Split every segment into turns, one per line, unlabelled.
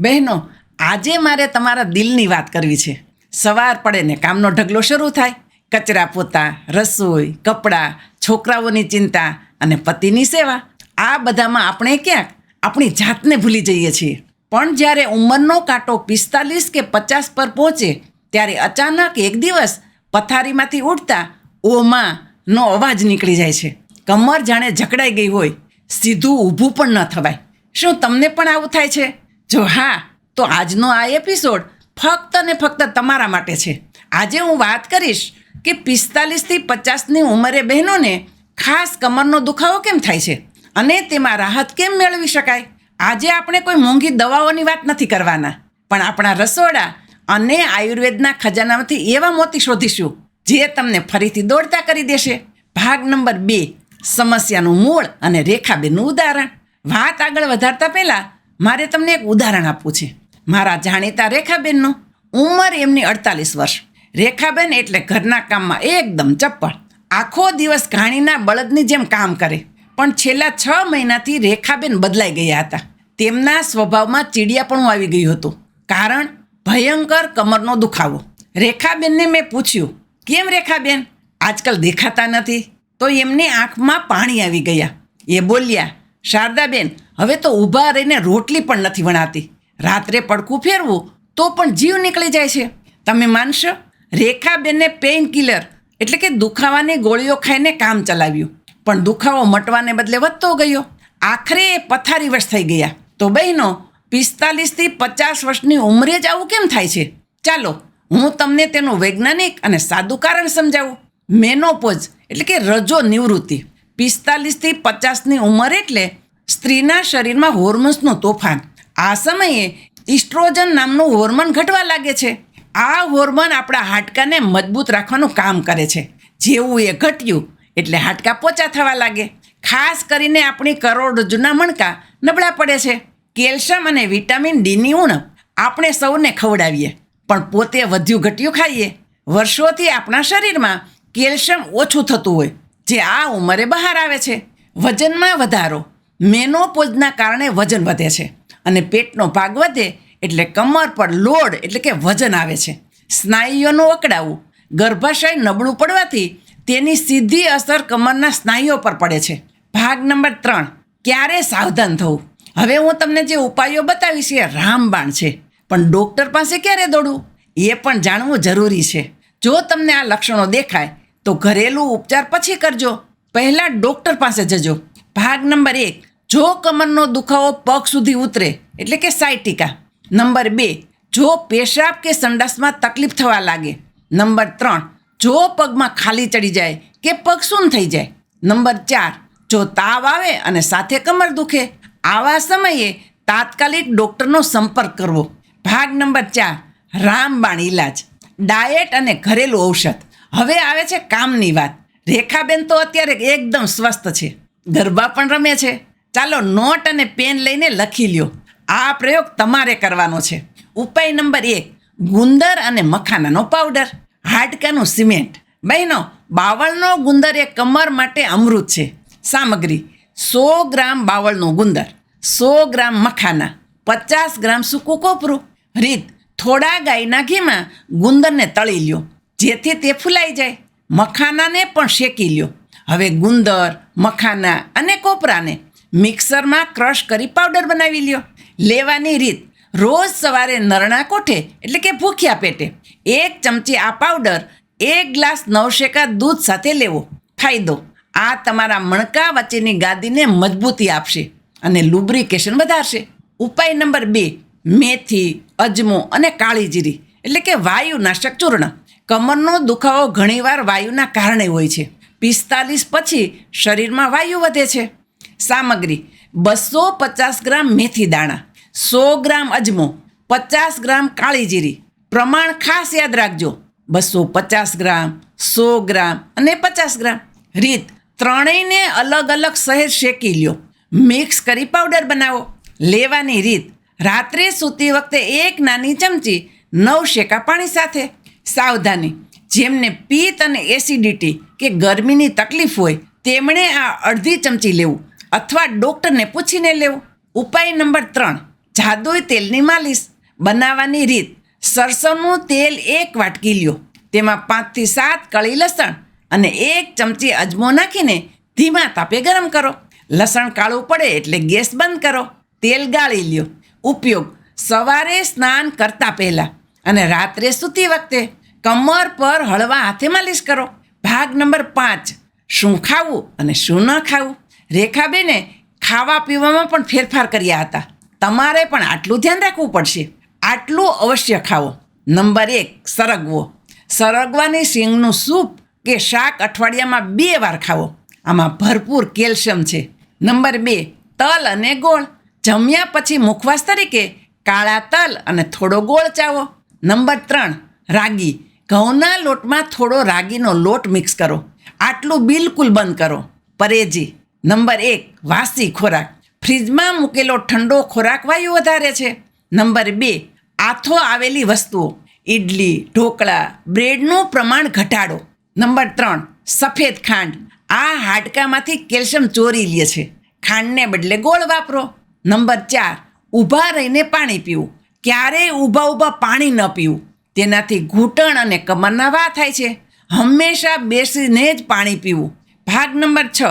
બહેનો, આજે મારે તમારા દિલની વાત કરવી છે. સવાર પડે ને કામનો ઢગલો શરૂ થાય. કચરા પોતા, રસોઈ, કપડાં, છોકરાઓની ચિંતા અને પતિની સેવા. આ બધામાં આપણે ક્યાંક આપણી જાતને ભૂલી જઈએ છીએ. પણ જ્યારે ઉંમરનો કાંટો પિસ્તાલીસ કે પચાસ પર પહોંચે, ત્યારે અચાનક એક દિવસ પથારીમાંથી ઉઠતા ઓમાં નો અવાજ નીકળી જાય છે. કમર જાણે જકડાઈ ગઈ હોય. સીધું ઊભું પણ ન થવાય. શું તમને પણ આવું થાય છે? જો હા, તો આજનો આ એપિસોડ ફક્ત ને ફક્ત તમારા માટે છે. આજે હું વાત કરીશ કે પિસ્તાલીસથી પચાસની ઉંમરે બહેનોને ખાસ કમરનો દુખાવો કેમ થાય છે? અને તેમાં રાહત કેમ મેળવી શકાય? આજે આપણે કોઈ મોંઘી દવાઓની વાત નથી કરવાના. પણ આપણા રસોડા અને આયુર્વેદના ખજાનામાંથી એવા મોતી શોધીશું, જે તમને ફરીથી દોડતા કરી દેશે. ભાગ નંબર બે, સમસ્યાનું મૂળ અને રેખાબેનનું ઉદાહરણ. વાત આગળ વધારતા પહેલાં મારે તમને એક ઉદાહરણ આપવું છે. મારા જાણીતા રેખાબેનનું ઉંમર એમની અડતાલીસ વર્ષ. રેખાબેન એટલે ઘરના કામમાં એકદમ ચપ્પળ. આખો દિવસ ઘાણીના બળદની જેમ કામ કરે. પણ છેલ્લા છ મહિનાથી રેખાબેન બદલાઈ ગયા હતા. તેમના સ્વભાવમાં ચીડિયાપણું આવી ગયું હતું. કારણ ભયંકર કમરનો દુખાવો. રેખાબેનને મેં પૂછ્યું, કેમ રેખાબેન? આજકાલ દેખાતા નથી. તો એમની આંખમાં પાણી આવી ગયા. એ બોલ્યા શારદાબેન, હવે તો ઊભા રહીને રોટલી પણ નથી વણાતી. રાત્રે પડકું ફેરવું તો પણ જીવ નીકળી જાય છે. તમે માનશો? રેખાબેનને પેઇન કિલર એટલે કે દુખાવાની ગોળીઓ ખાઈને કામ ચલાવ્યું. પણ દુખાવો મટવાને બદલે વધતો ગયો. આખરે એ પથારી વર્ષ થઈ ગયા. તો બહેનો, પિસ્તાલીસથી પચાસ વર્ષની ઉંમરે જ આવું કેમ થાય છે? ચાલો, હું તમને તેનું વૈજ્ઞાનિક અને સાદું કારણ સમજાવું. મેનોપોઝ, એટલે કે રજો નિવૃત્તિ પિસ્તાલીસથી પચાસની ઉંમર એટલે સ્ત્રીના શરીરમાં હોર્મોન્સનો તોફાન. આ સમયે ઇસ્ટ્રોજન નામનું હોર્મોન ઘટવા લાગે છે. આ હોર્મોન આપણા હાડકાને મજબૂત રાખવાનું કામ કરે છે. જેવું એ ઘટ્યું એટલે હાડકા પોચા થવા લાગે. ખાસ કરીને આપણી કરોડરજ્જુના મણકા નબળા પડે છે. કેલ્શિયમ અને વિટામિન ડીની ઉણપ આપણે સૌને ખવડાવીએ. પણ પોતે વધ્યું ઘટ્યું ખાઈએ. વર્ષોથી આપણા શરીરમાં કેલ્શિયમ ઓછું થતું હોય. જે આ ઉંમરે બહાર આવે છે. વજનમાં વધારો. મેનોપોઝના કારણે વજન વધે છે. અને પેટનો ભાગ વધે એટલે કમર પર લોડ એટલે કે વજન આવે છે. સ્નાયુઓનું અકડાવું ગર્ભાશય નબળું પડવાથી તેની સીધી અસર કમરના સ્નાયુઓ પર પડે છે. ભાગ નંબર ત્રણ. ક્યારે સાવધાન થવું? હવે હું તમને જે ઉપાયો બતાવીશ એ રામબાણ છે. પણ ડૉક્ટર પાસે ક્યારે દોડવું? એ પણ જાણવું જરૂરી છે. જો તમને આ લક્ષણો દેખાય તો ઘરેલું ઉપચાર પછી કરજો. પહેલાં ડૉક્ટર પાસે જજો. ભાગ નંબર એક, જો કમરનો દુખાવો પગ સુધી ઉતરે, એટલે કે સાયટિકા. નંબર બે, જો પેશાબ કે સંડાસમાં તકલીફ થવા લાગે. નંબર ત્રણ, જો પગમાં ખાલી ચડી જાય કે પગ સૂન થઈ જાય. નંબર ચાર, જો તાવ આવે અને સાથે કમર દુખે, આવા સમયે તાત્કાલિક ડૉક્ટરનો સંપર્ક કરવો. ભાગ નંબર ચાર, રામબાણ ઇલાજ ડાયટ અને ઘરેલું ઔષધ. હવે આવે છે કામની વાત. રેખાબેન તો અત્યારે એકદમ સ્વસ્થ છે. ગરબા પણ રમે છે. ચાલો નોટ અને પેન લઈને લખી લ્યો. આ પ્રયોગ તમારે કરવાનો છે. ઉપાય નંબર એક, ગુંદર અને મખાનાનો પાવડર હાડકાનું સિમેન્ટ. બહેનો, બાવળનો ગુંદર એ કમર માટે અમૃત છે. સામગ્રી, સો ગ્રામ બાવળનું ગુંદર, સો ગ્રામ મખાના, પચાસ ગ્રામ સૂકું કોપરું. રીત, થોડા ગાયના ઘીમાં ગુંદરને તળી લ્યો. જેથી તે ફૂલાઈ જાય. મખાનાને પણ શેકી લ્યો. હવે ગુંદર, મખાના અને કોપરાને મિક્સરમાં ક્રશ કરી પાવડર બનાવી લ્યો. લેવાની રીત, રોજ સવારે નરણા કોઠે, એટલે કે ભૂખ્યા પેટે, એક ચમચી આ પાવડર, એક ગ્લાસ નવશેકા દૂધ સાથે લેવો. ફાયદો આ તમારા મણકા વચ્ચેની ગાદીને મજબૂતી આપશે અને લુબ્રિકેશન વધારશે. ઉપાય નંબર બે, મેથી, અજમો અને કાળી જીરી એટલે કે વાયુનાશક ચૂર્ણ. કમરનો દુખાવો ઘણીવાર વાયુના કારણે હોય છે. પિસ્તાલીસ પછી શરીરમાં વાયુ વધે છે. સામગ્રી, બસો પચાસ ગ્રામ મેથી દાણા, સો ગ્રામ અજમો, પચાસ ગ્રામ કાળી જીરી. પ્રમાણ ખાસ યાદ રાખજો. બસો પચાસ ગ્રામ, સો ગ્રામ અને પચાસ ગ્રામ. રીત, ત્રણેયને અલગ અલગ સહેજ શેકી લ્યો. મિક્સ કરી પાવડર બનાવો. લેવાની રીત, રાત્રે સૂતી વખતે એક નાની ચમચી નવ શેકા પાણી સાથે. સાવધાની. જેમને પિત્ત અને એસિડિટી કે ગરમીની તકલીફ હોય, તેમણે આ અડધી ચમચી લેવું અથવા ડૉક્ટરને પૂછીને લેવું. ઉપાય નંબર ત્રણ, જાદુઈ તેલની માલિશ. બનાવવાની રીત, સરસવનું તેલ એક વાટકી લ્યો. તેમાં પાંચથી સાત કળી લસણ અને એક ચમચી અજમો નાખીને ધીમા તાપે ગરમ કરો. લસણ કાળું પડે એટલે ગેસ બંધ કરો. તેલ ગાળી લ્યો. ઉપયોગ, સવારે સ્નાન કરતા પહેલાં અને રાત્રે સૂતી વખતે કમર પર હળવા હાથે માલિશ કરો. ભાગ નંબર પાંચ, શું ખાવું અને શું ન ખાવું? રેખાબેને ખાવા પીવામાં પણ ફેરફાર કર્યા હતા. તમારે પણ આટલું ધ્યાન રાખવું પડશે. આટલું અવશ્ય ખાવો નંબર એક, સરગવો. સરગવાની સિંગનું સૂપ કે શાક અઠવાડિયામાં બે વાર ખાવો આમાં ભરપૂર કેલ્શિયમ છે. નંબર બે, તલ અને ગોળ. જમ્યા પછી મુખવાસ તરીકે કાળા તલ અને થોડો ગોળ ચાવો. નંબર ત્રણ, રાગી. ઘઉંના લોટમાં થોડો રાગીનો લોટ મિક્સ કરો. આટલું બિલકુલ બંધ કરો. પરેજી. નંબર એક, વાસી ખોરાક. ફ્રીજમાં મૂકેલો ઠંડો ખોરાક વાયુ વધારે છે. નંબર બે, આથો આવેલી વસ્તુઓ. ઇડલી ઢોકળા, બ્રેડનું પ્રમાણ ઘટાડો. નંબર ત્રણ, સફેદ ખાંડ. આ હાડકામાંથી કેલ્શિયમ ચોરી લે છે. ખાંડને બદલે ગોળ વાપરો. નંબર ચાર, ઊભા રહીને પાણી પીવું. ક્યારેય ઊભા ઊભા પાણી ન પીવું. તેનાથી ઘૂંટણ અને કમરના વા થાય છે. હંમેશા બેસીને જ પાણી પીવું. ભાગ નંબર છ,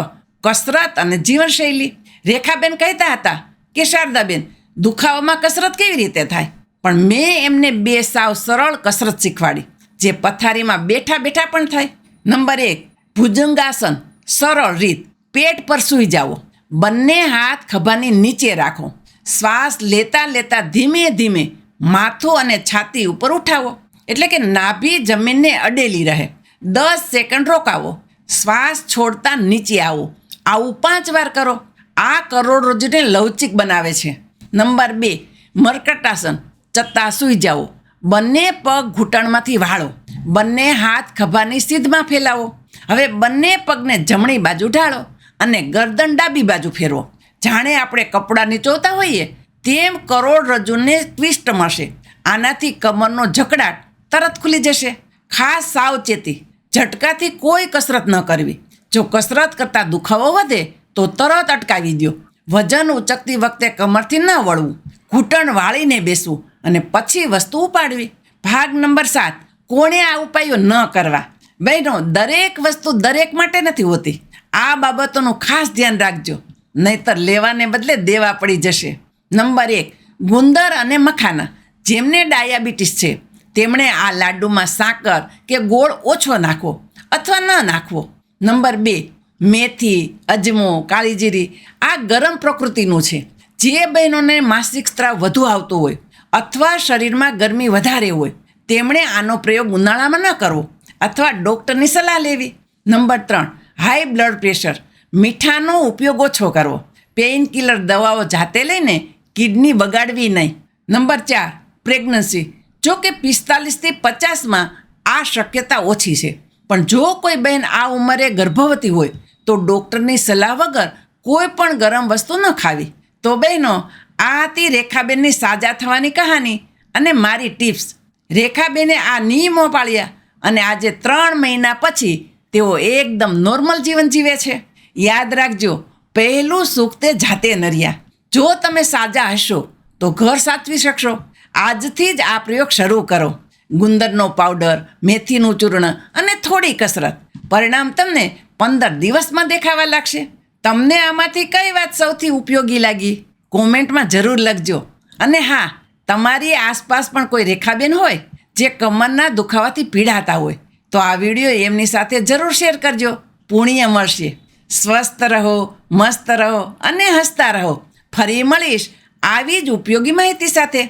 કસરત અને જીવનશૈલી. રેખાબેન કહેતા હતા કે, શારદાબેન, દુખાવામાં કસરત કેવી રીતે થાય? પણ મેં એમને બે સાવ સરળ કસરત શીખવાડી, જે પથારીમાં બેઠા બેઠા પણ થાય. નંબર એક, ભુજંગાસન. સરળ રીત. પેટ પર સૂઈ જાઓ. બંને હાથ ખભાની નીચે રાખો. શ્વાસ લેતા લેતા ધીમે ધીમે માથું અને છાતી ઉપર ઉઠાવો. એટલે કે નાભી જમીનને અડેલી રહે. દસ સેકન્ડ રોકાવો. શ્વાસ છોડતા નીચે આવો. આવું પાંચ વાર કરો. આ કરોડરજ્જુને લવચિક બનાવે છે. નંબર બે, મરકટાસન. ચત્તા સૂઈ જાઓ. બંને પગ ઘૂંટણમાંથી વાળો. બંને હાથ ખભાની સીધમાં ફેલાવો. હવે બંને પગને જમણી બાજુ ઢાળો અને ગરદન ડાબી બાજુ ફેરવો. જાણે આપણે કપડાં નીચોતા હોઈએ, તેમ કરોડરજ્જુને ટ્વિસ્ટ મળશે. આનાથી કમરનો જકડાટ તરત ખુલી જશે. ખાસ સાવચેતી, ઝટકાથી કોઈ કસરત ન કરવી. જો કસરત કરતાં દુખાવો વધે, તો તરત અટકાવી દો વજન ઉચકતી વખતે કમરથી ન વળવું. ઘૂંટણ વાળીને બેસવું અને પછી વસ્તુ ઉપાડવી. ભાગ નંબર સાત, કોણે આ ઉપાયો ન કરવા? બહેનો, દરેક વસ્તુ દરેક માટે નથી હોતી. આ બાબતોનું ખાસ ધ્યાન રાખજો. નહીતર લેવાને બદલે દેવા પડી જશે. નંબર એક, ગુંદર અને મખાના, જેમને ડાયાબિટીસ છે, તેમણે આ લાડુમાં સાકર કે ગોળ ઓછો નાખવો અથવા ન નાખવો. નંબર બે, મેથી, અજમો, કાળીજીરી, આ ગરમ પ્રકૃતિનું છે. જે બહેનોને માસિક સ્ત્રાવ વધુ આવતો હોય અથવા શરીરમાં ગરમી વધારે હોય, તેમણે આનો પ્રયોગ ઉનાળામાં ન કરવો અથવા ડૉક્ટરની સલાહ લેવી. નંબર ત્રણ, હાઈ બ્લડ પ્રેશર મીઠાનો ઉપયોગ ઓછો કરવો. પેઇન કિલર દવાઓ જાતે લઈને કિડની બગાડવી નહીં. નંબર ચાર પ્રેગ્નન્સી જો કે પિસ્તાલીસથી પચાસમાં આ શક્યતા ઓછી છે. પણ જો કોઈ બહેન આ ઉંમરે ગર્ભવતી હોય, તો ડૉક્ટરની સલાહ વગર કોઈ પણ ગરમ વસ્તુ ન ખાવી. તો બહેનો, આ હતી રેખાબેનની સાજા થવાની કહાની અને મારી ટિપ્સ. રેખાબેને આ નિયમો પાળ્યા અને આજે ત્રણ મહિના પછી તેઓ એકદમ નોર્મલ જીવન જીવે છે. યાદ રાખજો, પહેલું સુખ તે જાતે નર્યા. જો તમે સાજા હશો, તો ઘર સાચવી શકશો. આજથી જ આ પ્રયોગ શરૂ કરો. ગુંદરનો પાવડર, મેથીનું ચૂર્ણ અને થોડી કસરત. પરિણામ તમને પંદર દિવસમાં દેખાવા લાગશે. તમને આમાંથી કઈ વાત સૌથી ઉપયોગી લાગી? કોમેન્ટમાં જરૂર લખજો. અને હા, તમારી આસપાસ પણ કોઈ રેખાબેન હોય, જે કમરના દુખાવાથી પીડાતા હોય, તો આ વીડિયો એમની સાથે જરૂર શેર કરજો. પુણ્ય મળશે. સ્વસ્થ રહો મસ્ત રહો અને હસતા રહો. ફરી મળીશ આવી જ ઉપયોગી માહિતી સાથે.